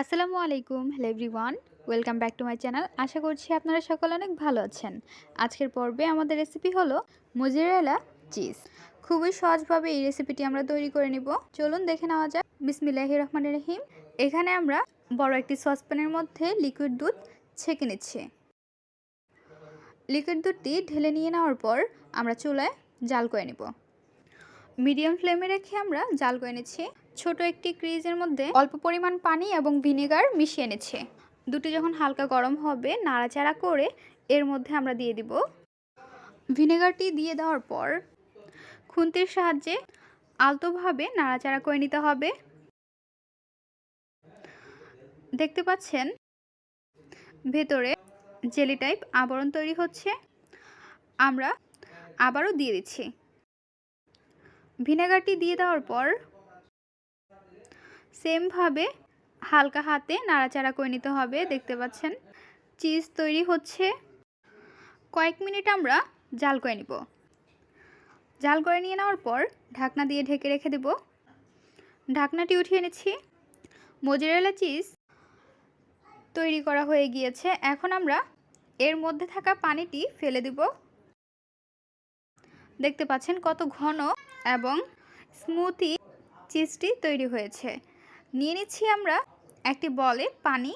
আসসালামু আলাইকুম, hello everyone. Welcome back to my channel. আশা করছি আপনারা সকলে অনেক ভালো আছেন। আজকের পর্বে আমাদের রেসিপি হলো মোজারেলা চিজ খুবই সহজভাবে এই রেসিপিটি আমরা তৈরি করে নিব। চলুন দেখে নেওয়া যাক। বিসমিল্লাহ রহমান রহিম। এখানে আমরা বড় একটি সসপ্যানের মধ্যে লিকুইড দুধ ছেঁকে নিচ্ছি। লিকুইড দুধটি ঢেলে নিয়ে নেওয়ার পর আমরা চুলায় জাল করে নিব। মিডিয়াম ফ্লেমে রেখে আমরা জাল করে নিচ্ছি। ছোট একটি ক্রিজের মধ্যে অল্প পরিমাণ পানি এবং ভিনেগার মিশিয়ে নিচ্ছে দুটি যখন হালকা গরম হবে, নাড়াচাড়া করে এর মধ্যে আমরা দিয়ে দিব ভিনেগারটি দিয়ে দেওয়ার পর খুন্তির সাহায্যে আলতোভাবে নাড়াচাড়া করে নিতে হবে। দেখতে পাচ্ছেন, ভেতরে জেলি টাইপ আবরণ তৈরি হচ্ছে। আমরা আবারও দিয়ে দিচ্ছি। ভিনেগারটি দিয়ে দেওয়ার পর সেমভাবে হালকা হাতে নাড়াচাড়া করে নিতে হবে, দেখতে পাচ্ছেন? চিজ তৈরি হচ্ছে। কয়েক মিনিট আমরা জাল করে নিব। জাল করে নিয়ে নেওয়ার পর ঢাকনা দিয়ে ঢেকে রেখে দেব। ঢাকনাটি উঠিয়ে নিচ্ছি। মোজারেলা চিজ তৈরি করা হয়ে গিয়েছে। এখন আমরা এর মধ্যে থাকা পানিটি ফেলে দিব। দেখতে পাচ্ছেন কত ঘন এবং স্মুথি চিজটি তৈরি হয়েছে। নিয়ে নিচ্ছি আমরা একটি বলে পানি।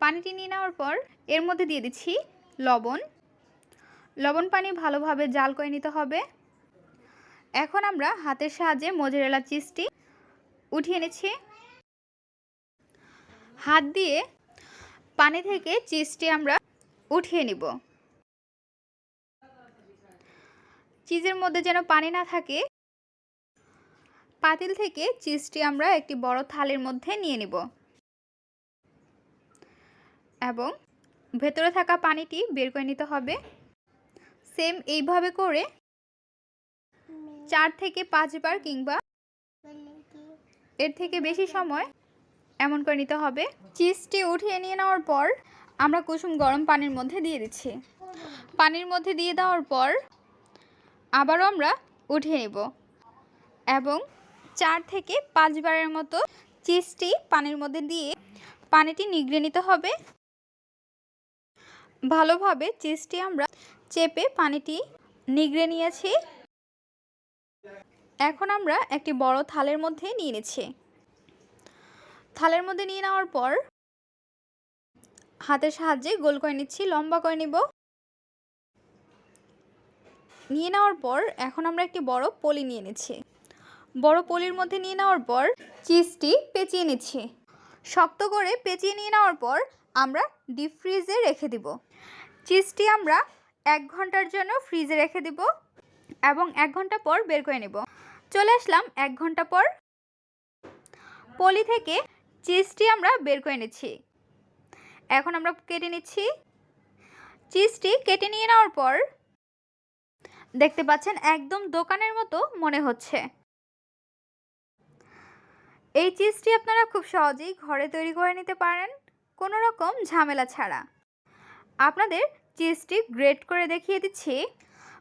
পানিটি নিয়ে নেওয়ার পর এর মধ্যে দিয়ে দিচ্ছি লবণ। লবণ পানি ভালোভাবে জাল করে নিতে হবে। এখন আমরা হাতের সাহায্যে মোজারেলা চিজটি উঠিয়ে নিচ্ছি। হাত দিয়ে পানি থেকে চিজটি আমরা উঠিয়ে নিব। চিজের মধ্যে যেন পানি না থাকে পাতিল থেকে চিজটি আমরা একটি বড় থালের মধ্যে নিয়ে নিব। এবং ভেতরে থাকা পানিটি বের করে নিতে হবে। সেম এইভাবে করে চার থেকে পাঁচবার কিংবা এর থেকে বেশি সময় এমন করে নিতে হবে। চিজটি উঠিয়ে নিয়ে নেওয়ার পর আমরা কুসুম গরম পানির মধ্যে দিয়ে দিচ্ছি। পানির মধ্যে দিয়ে দেওয়ার পর আবারও আমরা উঠিয়ে নেব। এবং চার থেকে পাঁচবারের মতো চিজটি পানির মধ্যে দিয়ে পানিটি নিগড়ে নিতে হবে। ভালোভাবে চিজটি আমরা চেপে পানিটি নিগড়ে নিয়েছি। এখন আমরা একটি বড় থালের মধ্যে নিয়ে নিচ্ছি। থালের মধ্যে নিয়ে নেওয়ার পর হাতের সাহায্যে গোল করে নিচ্ছি, লম্বা করে নিব। নিয়ে নেওয়ার পর এখন আমরা একটি বড় পলি নিয়ে নিচ্ছি। বড় পলির মধ্যে নিয়ে নেওয়ার পর চিজটি পেঁচিয়ে নিচ্ছি। শক্ত করে পেঁচিয়ে নিয়ে নেওয়ার পর আমরা ডিপ ফ্রিজে রেখে দিব। চিজটি আমরা এক ঘণ্টার জন্য ফ্রিজে রেখে দিব এবং এক ঘণ্টা পর বের করে নেব। চলে আসলাম এক ঘণ্টা পর। পলি থেকে চিজটি আমরা বের করে নিচ্ছি। এখন আমরা কেটে নিচ্ছি। চিজটি কেটে নিয়ে নেওয়ার পর দেখতে পাচ্ছেন একদম দোকানের মতো মনে হচ্ছে। এই চিজটি আপনারা খুব সহজেই ঘরে তৈরি করে নিতে পারেন, কোনো রকম ঝামেলা ছাড়া। আপনাদের চিজটি গ্রেট করে দেখিয়ে দিচ্ছি।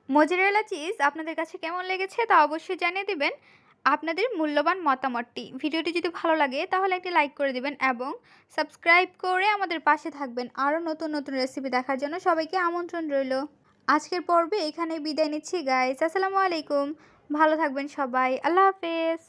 মোজারেলা চিজ আপনাদের কাছে কেমন লেগেছে তা অবশ্যই জানিয়ে দিবেন। আপনাদের মূল্যবান মতামতটি। ভিডিওটি যদি ভালো লাগে তাহলে একটি লাইক করে দিবেন এবং সাবস্ক্রাইব করে আমাদের পাশে থাকবেন। আরও নতুন নতুন রেসিপি দেখার জন্য সবাইকে আমন্ত্রণ রইল। আজকের পর্বে এখানে বিদায় নিচ্ছি গাইস আসসালামু আলাইকুম। ভালো থাকবেন সবাই। আল্লাহ হাফেজ।